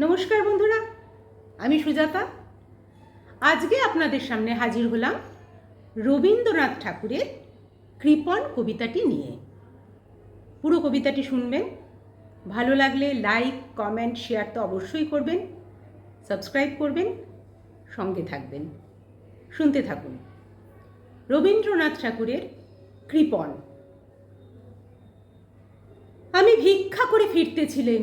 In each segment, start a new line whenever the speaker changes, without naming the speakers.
নমস্কার বন্ধুরা, আমি সুজাতা। আজকে আপনাদের সামনে হাজির হলাম রবীন্দ্রনাথ ঠাকুরের কৃপণ কবিতাটি নিয়ে। পুরো কবিতাটি শুনবেন, ভালো লাগলে লাইক, কমেন্ট, শেয়ার তো অবশ্যই করবেন, সাবস্ক্রাইব করবেন, সঙ্গে থাকবেন, শুনতে থাকুন। রবীন্দ্রনাথ ঠাকুরের কৃপণ। আমি ভিক্ষা করে ফিরতেছিলেন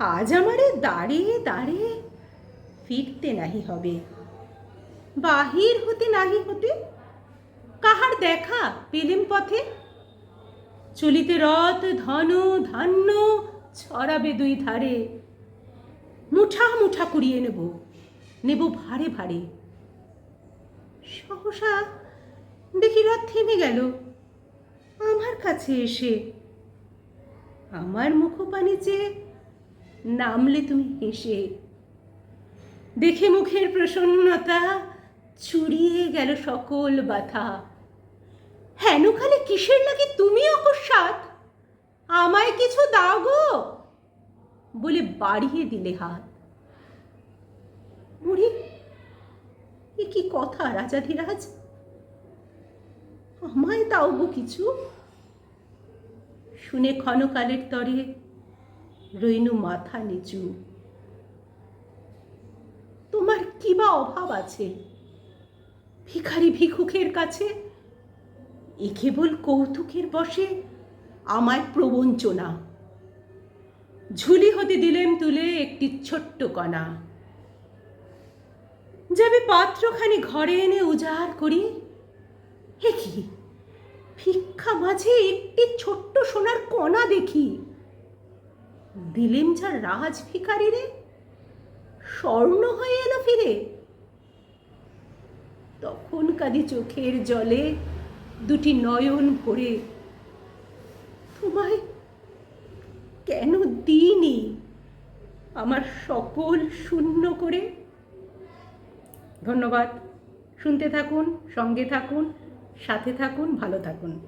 আজ আমারে দাঁড়িয়ে দাঁড়িয়ে ফিরতে নাহি হবে। বাহির হতে নাহি হতে কাহার দেখা পেলেম পথে? চলিতে রথ ধন, ধান্য ছড়াবে দুই ধারে। মুঠা মুঠা কুড়িয়ে নেব নেব ভারে ভারে। সহসা দেখি রথ থেমে গেল, আমার কাছে এসে। আমার মুখপানে চেয়ে নামলে তুমি হেসে। দেখে মুখের প্রসন্নতা চুরিয়ে গেল সকল বাধা। হেন খালি কিসের লাগে তুমি অকস্মাৎ? আমায় কিছু দাও গো, বলে বাড়িয়ে দিলে হাত। বুড়ি, এ কি কথা রাজাধিরাজ আমায় দাও গো কিছু। শুনে ক্ষণকালের তরে রইনু মাথা নিচু। তোমার কি বা অভাব আছে? ভিখারি ভিক্ষুকের কাছে? এ কেবল কৌতুকের বসে, আমায় প্রবঞ্চনা। ঝুলি হতে দিলেম তুলে একটি ছোট্ট কণা। যাবে পাত্রখানি ঘরে এনে উজাড় করি? হে কি? ভিক্ষা মাঝে একটি ছোট্ট সোনার কণা দেখি। দিলেম যা রাজ ভিখারি রে? স্বর্ণ হয়ে এলো ফিরে। তখন কাদি চোখের জলে দুটি নয়ন ভরে তোমায় কেন দিইনি আমার সকল শূন্য করে? ধন্যবাদ। শুনতে থাকুন, সঙ্গে থাকুন, সাথে থাকুন, ভালো থাকুন।